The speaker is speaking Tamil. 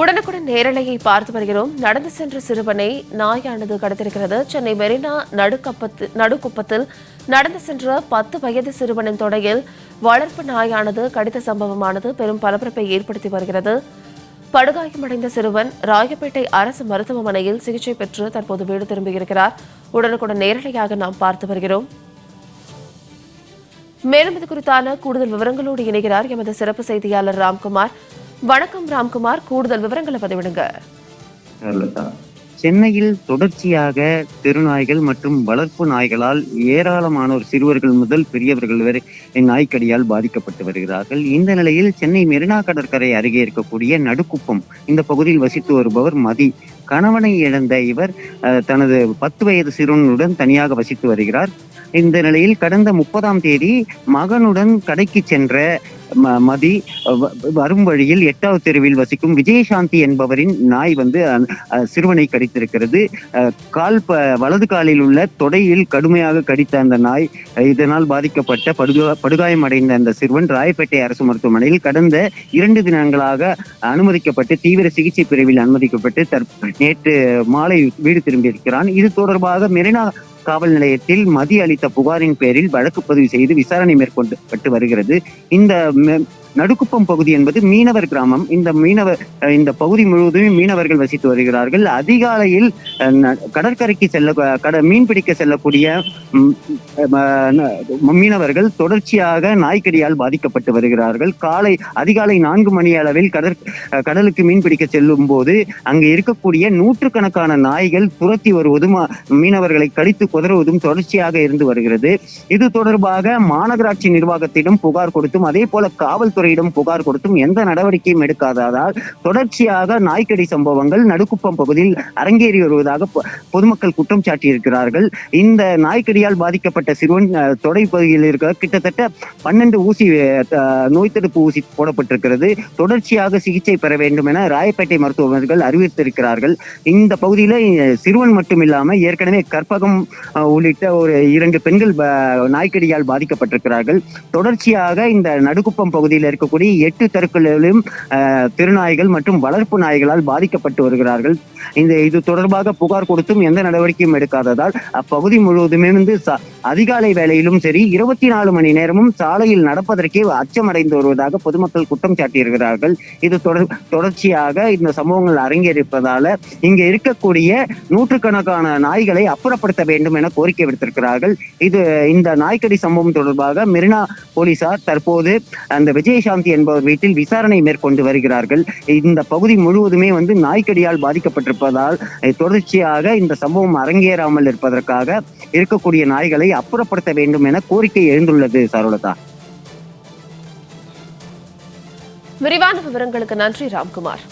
உடனுக்குடன் நேரலையை பார்த்து வருகிறோம். நடந்து சென்ற சிறுவனை நாயானது கடத்திருக்கிறது. சென்னை மெரினா நடுக்கப்பத்து நடுக்குப்பத்தில் நடந்து சென்ற பத்து வயது சிறுவனின் தொடையில் வளர்ப்பு நாயானது கடித்த சம்பவமானது பெரும் பரபரப்பை ஏற்படுத்தி வருகிறது. படுகாயமடைந்த சிறுவன் ராயப்பேட்டை அரசு மருத்துவமனையில் சிகிச்சை பெற்று தற்போது வீடு திரும்பியிருக்கிறார். உடனுக்குடன் நேரலையாக நாம் பார்த்து வருகிறோம். மேலும் இது குறித்தான கூடுதல் விவரங்களோடு இணைகிறார் எமது சிறப்பு செய்தியாளர் ராம்குமார். வணக்கம் ராம்குமார். கூடுதல் விவரங்களை பதிவிடுங்க. சென்னையில் தொடர்ச்சியாக தெருநாய்கள் மற்றும் வளர்ப்பு நாய்களால் ஏராளமானோர் சிறுவர்கள் முதல் பெரியவர்கள் வரை நாய்க்கடியால் பாதிக்கப்பட்டு வருகிறார்கள். இந்த நிலையில் சென்னை மெரினா கடற்கரை அருகே இருக்கக்கூடிய நடுக்குப்பம் இந்த பகுதியில் வசித்து வருபவர் மதி. கணவனை இழந்த இவர் அஹ், தனது பத்து வயது சிறுவனுடன் தனியாக வசித்து வருகிறார். இந்த நிலையில் கடந்த முப்பதாம் தேதி மகனுடன் கடைக்கு சென்ற மதி வ- வரும் வழியில் எட்டாவது தெருவில் வசிக்கும் விஜயசாந்தி என்பவரின் நாய் வந்து சிறுவனை கடித்திருக்கிறது. கால் ப வலது காலில் உள்ள தொடையில் கடுமையாக கடித்த அந்த நாய் இதனால் பாதிக்கப்பட்ட படுகா படுகாயம் அடைந்த அந்த சிறுவன் ராயப்பேட்டை அரசு மருத்துவமனையில் கடந்த இரண்டு தினங்களாக அனுமதிக்கப்பட்டு தீவிர சிகிச்சை பிரிவில் அனுமதிக்கப்பட்டு தற் நேற்று மாலை வீடு திரும்பியிருக்கிறான். இது தொடர்பாக மெரினா காவல் நிலையத்தில் மதி அளித்த புகாரின் பேரில் வழக்கு பதிவு செய்து விசாரணை மேற்கொண்டு வருகிறது. இந்த நடுக்குப்பம் பகுதி என்பது மீனவர் கிராமம். இந்த மீனவர் இந்த பகுதி முழுவதும் மீனவர்கள் வசித்து வருகிறார்கள். அதிகாலையில் கடற்கரைக்கு செல்ல கட மீன் பிடிக்க செல்லக்கூடிய மீனவர்கள் தொடர்ச்சியாக நாய்க்கடியால் பாதிக்கப்பட்டு வருகிறார்கள். காலை அதிகாலை நான்கு மணி அளவில் கடற் கடலுக்கு மீன் பிடிக்க செல்லும் போது அங்கு இருக்கக்கூடிய நூற்றுக்கணக்கான நாய்கள் துரத்தி வருவதும் மீனவர்களை கடித்து குதறுவதும் தொடர்ச்சியாக இருந்து வருகிறது. இது தொடர்பாக மாநகராட்சி நிர்வாகத்திடம் புகார் கொடுத்தும் அதே போல காவல்துறை காவல்துறையிடம் புகார் கொடுத்தும் எந்த நடவடிக்கையும் எடுக்காததால் தொடர்ச்சியாக நாய்க்கடி சம்பவங்கள் நடுக்குப்பம் பகுதியில் அரங்கேறி வருவதாக பொ- பொதுமக்கள் குற்றம் சாட்டியிருக்கிறார்கள். இந்த நாய்க்கடியால் பாதிக்கப்பட்ட சிறுவன் தொடை பகுதியில் இருக்க கிட்டத்தட்ட பன்னெண்டு ஊசி நோய் தடுப்பு ஊசி போடப்பட்டிருக்கிறது. தொடர்ச்சியாக சிகிச்சை பெற வேண்டும் என ராயப்பேட்டை மருத்துவர்கள் அறிவித்திருக்கிறார்கள் இந்த பகுதியில் சிறுவன் மட்டும் இல்லாமல் ஏற்கனவே கற்பகம் உள்ளிட்ட ஒரு இரண்டு பெண்கள் நாய்க்கடியால் பாதிக்கப்பட்டிருக்கிறார்கள். தொடர்ச்சியாக இந்த நடுக்குப்பம் பகுதியில் இருக்கக்கூடிய எட்டு தெருக்களிலும் திருநாய்கள் மற்றும் வளர்ப்பு நாய்களால் பாதிக்கப்பட்டு வருகிறார்கள். இந்த இது தொடர்பாக புகார் கொடுத்தும் எந்த நடவடிக்கையும் எடுக்காததால் அப்பகுதி முழுவதுமே வந்து அதிகாலை வேளையிலும் சரி இருபத்தி நாலு மணி நேரமும் சாலையில் நடப்பதற்கே அச்சமடைந்து வருவதாக பொதுமக்கள் குற்றம் சாட்டியிருக்கிறார்கள். இது தொடர் தொடர்ச்சியாக இந்த சம்பவங்கள் அரங்கேறிப்பதால இங்க இருக்கக்கூடிய நூற்றுக்கணக்கான நாய்களை அப்புறப்படுத்த வேண்டும் என கோரிக்கை விடுத்திருக்கிறார்கள். இது இந்த நாய்க்கடி சம்பவம் தொடர்பாக மெரினா போலீசார் தற்போது அந்த விஜயசாந்தி என்பவர் வீட்டில் விசாரணை மேற்கொண்டு வருகிறார்கள். இந்த பகுதி முழுவதுமே வந்து நாய்க்கடியால் பாதிக்கப்பட்டிருப்பதால் தொடர்ச்சியாக இந்த சம்பவம் அரங்கேறாமல் இருப்பதற்காக இருக்கக்கூடிய நாய்களை அப்புறப்படுத்த வேண்டும் என கோரிக்கை எழுந்துள்ளது சரோலதா விரிவான விவரங்களுக்கு நன்றி ராம்குமார்.